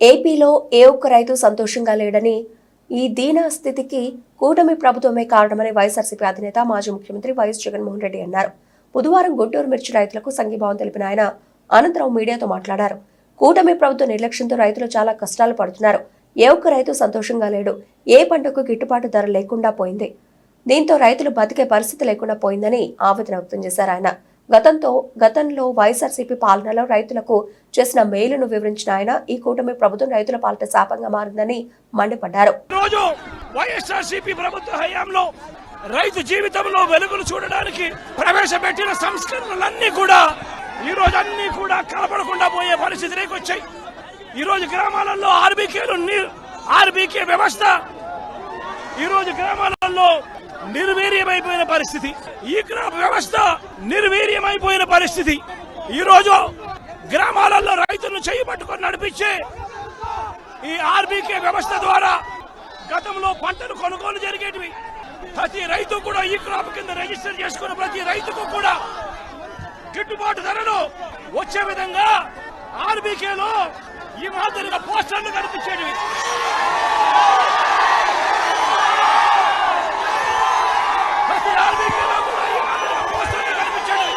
ఏపీలో ఏ ఒక్క రైతు సంతోషంగా లేడని ఈ దీన స్థితికి కూటమి ప్రభుత్వమే కారణమని వైఎస్ఆర్సీపీ అధినేత మాజీ ముఖ్యమంత్రి వైఎస్ జగన్మోహన్ రెడ్డి అన్నారు. బుధవారం గుంటూరు మిర్చి రైతులకు సంఘీభావం తెలిపిన ఆయన అనంతరం మీడియాతో మాట్లాడారు. కూటమి ప్రభుత్వ నిర్లక్ష్యంతో రైతులు చాలా కష్టాలు పడుతున్నారు. ఏ ఒక్క రైతు సంతోషంగా లేడు. ఏ పంటకు గిట్టుబాటు ధర లేకుండా పోయింది. దీంతో రైతులు బతికే పరిస్థితి లేకుండా పోయిందని ఆవేదన వ్యక్తం చేశారు ఆయన. గతంతో గతంలో వైఎస్ఆర్సీపీ పాలనలో రైతులకు చేసిన మేలును వివరించిన ఆయన ఈ కూటమి ప్రభుత్వం రైతుల పాలన శాపంగా మారిందని మండిపడ్డారు. రోజు వైఎస్ఆర్సీపీ ప్రభుత్వ హయాంలో రైతు జీవితంలో వెలుగులు చూడడానికి ప్రవేశపెట్టిన సంస్కరణలన్నీ కూడా ఈ రోజు అన్ని కూడా కలపడకుండా పోయే పరిస్థితి వచ్చాయి ఈ రోజు గ్రామాలలో ఆర్బీకేలు ఆర్బీకే వ్యవస్థ ఈరోజు గ్రామాలలో నిర్వీర్యమైపోయిన పరిస్థితి. ఈ గ్రామ వ్యవస్థ నిర్వీర్యమైపోయిన పరిస్థితి. ఈరోజు గ్రామాలలో రైతులను చేయి పట్టుకొని నడిపించే ఈ ఆర్బీకే వ్యవస్థ ద్వారా గతంలో పంటలు కొనుగోలు జరిగేటివి. ప్రతి రైతు కూడా ఈ క్రాప్ కింద రిజిస్టర్ చేసుకున్న ప్రతి రైతుకు కూడా గిట్టుబాటు ధరలు వచ్చే విధంగా ఆర్బీకేలో ఈ మాదిరిగా పోస్టర్లు కనిపించేటివి ప్రతి ఆర్బీకేలో కూడా ఈ మాదిరిగా పోస్టర్లు కనిపించేటివి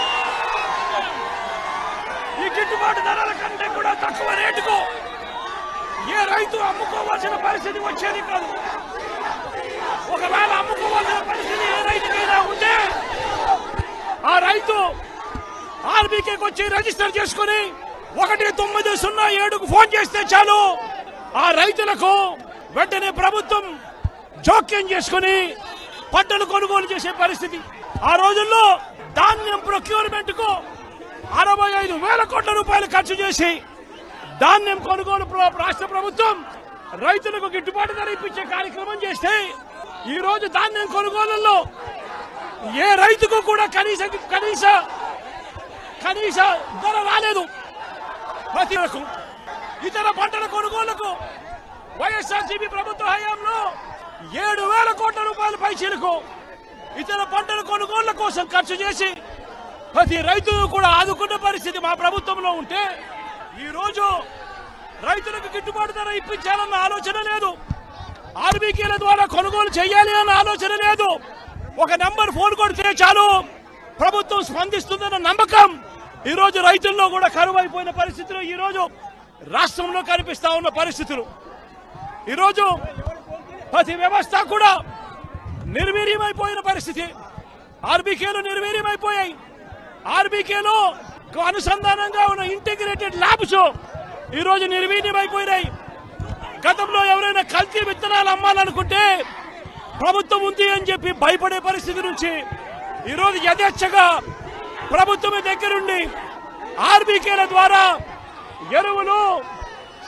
ఈ గిట్టుబాటు ధరల కంటే కూడా తక్కువ రేటుకు ఏ రైతు అమ్ముకోవాల్సిన పరిస్థితి వచ్చేది కాదు. ఒకవేళ అమ్ముకోవాల్సిన పరిస్థితి ఏ రైతుకైనా ఉంటే ఆ రైతు ఆర్బీకేకి వచ్చి రిజిస్టర్ చేసుకుని ఒకటి తొమ్మిది సున్నా ఏడుకు ఫోన్ చేస్తే చాలు. ఆ రైతులకు వెంటనే ప్రభుత్వం జోక్యం చేసుకుని పంటలు కొనుగోలు చేసే పరిస్థితి. ఆ రోజుల్లో ధాన్యం ప్రొక్యూర్మెంట్కు అరవై ఐదు వేల కోట్ల రూపాయలు ఖర్చు చేసి ధాన్యం కొనుగోలు రాష్ట్ర ప్రభుత్వం రైతులకు గిట్టుబాటు ధర ఇప్పించే కార్యక్రమం చేస్తే ఈ రోజు ధాన్యం కొనుగోలులో ఏ రైతుకు కూడా కనీస కనీస కనీస ధర రాలేదు. ప్రతి ఇతర పంటల కొనుగోలుకు వైఎస్ఆర్సీపీ ప్రభుత్వ హయాంలో ఏడు వేల కోట్ల రూపాయల పైచీలకు ఇతర పంటల కొనుగోళ్ళ కోసం ఖర్చు చేసి ప్రతి రైతును కూడా ఆదుకున్న పరిస్థితి మా ప్రభుత్వంలో ఉంటే ఈరోజు రైతులకు గిట్టుబాటు ధర ఇప్పించాలన్న ఆలోచన లేదు. ఆర్బీకేల ద్వారా కొనుగోలు చేయాలి అన్న ఆలోచన లేదు. ఒక నెంబర్ ఫోన్ కొడితే చాలు. ప్రభుత్వం స్పందిస్తుందన్న నమ్మకం ఈరోజు రైతుల్లో కూడా కరువు అయిపోయిన పరిస్థితులు ఈరోజు రాష్ట్రంలో కనిపిస్తా ఉన్న పరిస్థితులు. ఈరోజు ప్రతి వ్యవస్థ కూడా నిర్వీర్యమైపోయిన పరిస్థితి. ఆర్బీకేలు నిర్వీర్యమైపోయాయి. ఆర్బీకేలో అనుసంధానంగా ఉన్న ఇంటిగ్రేటెడ్ ల్యాబ్స్ ఈ రోజు నిర్వీర్యమైపోయినాయి. గతంలో ఎవరైనా కల్తీ విత్తనాలు అమ్మాలనుకుంటే ప్రభుత్వం ఉంది అని చెప్పి భయపడే పరిస్థితి నుంచి ఈరోజు యథేచ్ఛగా ప్రభుత్వం దగ్గరుండి ఆర్బీకేల ద్వారా ఎరువులు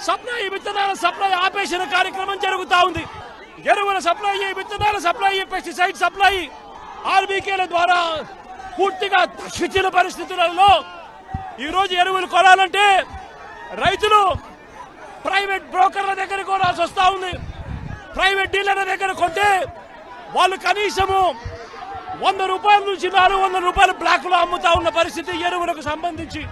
సప్లై విత్తనాల సప్లై ఆపేసిన కార్యక్రమం జరుగుతూ ఉంది. ఎరువుల సప్లై విత్తనాల సప్లై పెస్టిసైడ్ సప్లై ఆర్బీకేల ద్వారా పూర్తిగా తగ్గించిన పరిస్థితులలో ఈరోజు ఎరువులు కొనాలంటే రైతులు ప్రైవేట్ బ్రోకర్ల దగ్గర కొనాల్సి వస్తూ ఉంది. ప్రైవేట్ డీలర్ల దగ్గర కొంటే వాళ్ళు కనీసము వంద రూపాయల నుంచి నాలుగు వందల రూపాయలు బ్లాక్లో అమ్ముతా ఉన్న పరిస్థితి ఎరువులకు సంబంధించి.